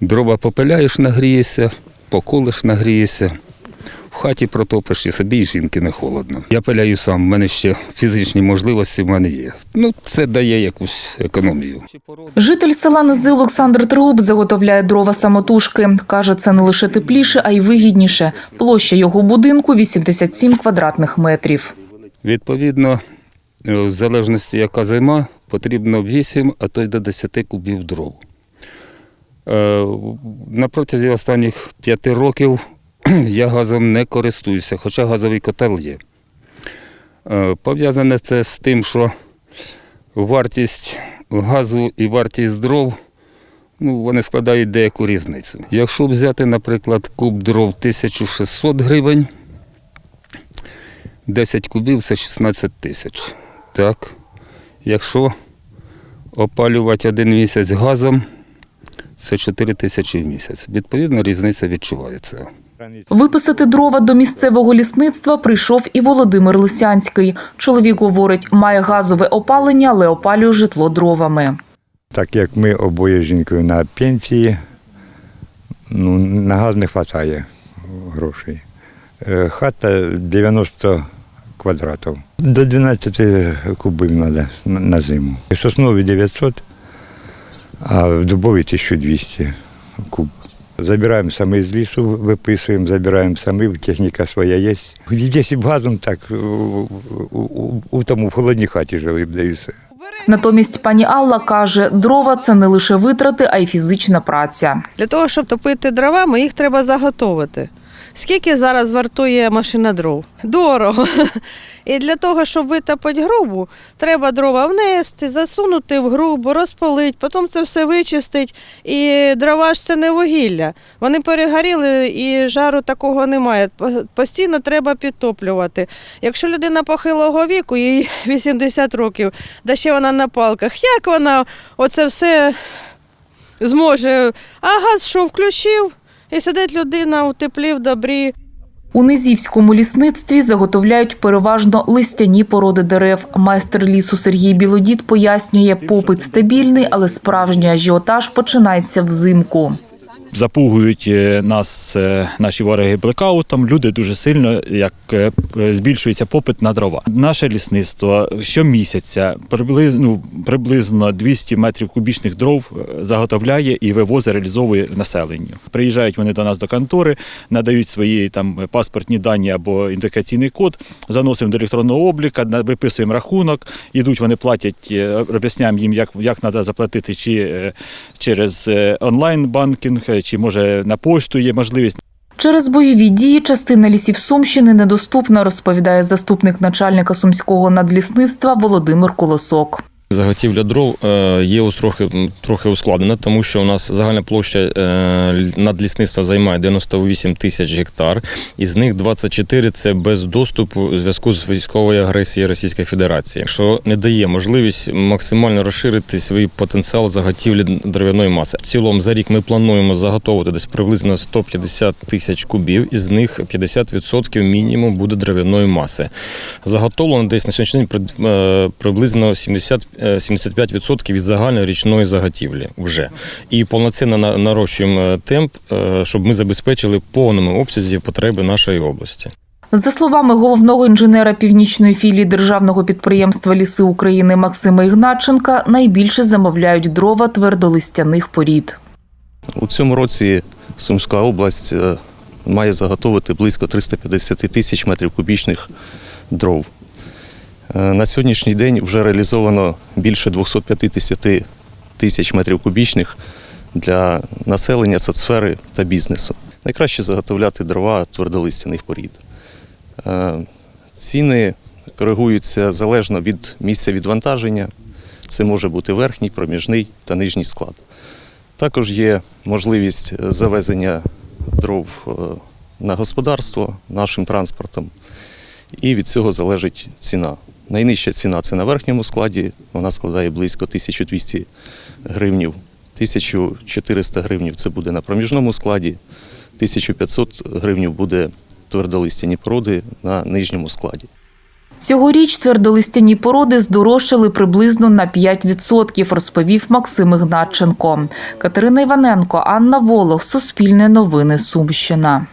Дрова попиляєш, нагрієшся, поколиш, нагрієшся. В хаті протопиш і собі, і жінки не холодно. Я пиляю сам, в мене ще фізичні можливості в мене є. Ну, це дає якусь економію. Житель села Низи Олександр Тригуб заготовляє дрова самотужки. Каже, це не лише тепліше, а й вигідніше. Площа його будинку 87 квадратних метрів. Відповідно, е, в залежності яка зима, потрібно 8, а то й до 10 кубів дров. Е, На протязі останніх 5 років я газом не користуюся, хоча газовий котел є. Е, Пов'язане це з тим, що вартість газу і вартість дров ну, вони складають деяку різницю. Якщо взяти, наприклад, куб дров 1600 гривень, 10 кубів це 16 тисяч. Так. Якщо опалювати один місяць газом, це 4 тисячі в місяць. Відповідно, різниця відчувається. Виписати дрова до місцевого лісництва прийшов і Володимир Лисянський. Чоловік говорить, має газове опалення, але опалює житло дровами. Так як ми обоє з жінкою на пенсії, ну, на газ не вистачає грошей. Е, Хата 90 квадратів. До 12 кубів треба на на зиму. Соснові 900, а в дубові 1200 куб. Забираємо самі з лісу, виписуємо, забираємо самі, техніка своя є. Б газом, так у, у, у, тому в холодній хаті жили б, да і все. Натомість пані Алла каже, дрова це не лише витрати, а й фізична праця. Для того, щоб топити дровами, їх треба заготовити. Скільки зараз вартує машина дров? Дорого. І для того, щоб витопити грубу, треба дрова внести, засунути в грубу, розпалити, потім це все вичистити. І дрова ж це не вугілля. Вони перегоріли і жару такого немає. Постійно треба підтоплювати. Якщо людина похилого віку, їй 80 років, да ще вона на палках, як вона оце все зможе. А газ що включив, і сидить людина у теплі, в добрі. У Низівському лісництві заготовляють переважно листяні породи дерев. Майстер лісу Сергій Білодід пояснює, попит стабільний, але справжній ажіотаж починається взимку. Запугують е, нас е, наші вороги блекаутом. Люди дуже сильно як е, збільшується попит на дрова. Наше лісництво щомісяця приблизно, ну, приблизно 200 метрів кубічних дров заготовляє і вивозить, реалізовує населенню. Приїжджають вони до нас до контори, надають свої там паспортні дані або ідентифікаційний код, заносимо до електронного обліка, виписуємо рахунок, ідуть, вони платять, об'ясняємо їм, як, як треба заплатити, чи через онлайн-банкінг, е, чи може на пошту є можливість. Через бойові дії частина лісів Сумщини недоступна, розповідає заступник начальника сумського надлісництва Володимир Колосок. Заготівля дров е, є ось трохи, трохи ускладнена, тому що у нас загальна площа е, надлісництва займає 98 тисяч гектар, із них 24 – це без доступу у зв'язку з військовою агресією Російської Федерації, що не дає можливість максимально розширити свій потенціал заготівлі дерев'яної маси. В цілому за рік ми плануємо заготовити десь приблизно 150 тисяч кубів, із них 50% мінімум буде дерев'яної маси. Заготовлено десь на сьогоднішній день е, приблизно 70, е, 75% від загальної річної заготівлі вже. І повноцінно нарощуємо е, темп, е, щоб ми забезпечили повному обсязі потреби нашої області. За словами головного інженера північної філії державного підприємства Ліси України Максима Ігначенка, найбільше замовляють дрова твердолистяних порід. У цьому році Сумська область е, має заготовити близько 350 тисяч метрів кубічних дров. Е, На сьогоднішній день вже реалізовано більше 250 тисяч метрів кубічних для населення, соцсфери та бізнесу. Найкраще заготовляти дрова твердолистяних порід. Е, Ціни коригуються залежно від місця відвантаження. Це може бути верхній, проміжний та нижній склад. Також є можливість завезення дров е, на господарство нашим транспортом, і від цього залежить ціна. Найнижча ціна це на верхньому складі, вона складає близько 1200 гривнів. 1400 гривнів це буде на проміжному складі, 1500 гривнів буде твердолистяні породи на нижньому складі. Цьогоріч твердолистяні породи здорожчали приблизно на 5%, розповів Максим Ігнатченко. Катерина Іваненко, Анна Волох, Суспільне новини, Сумщина.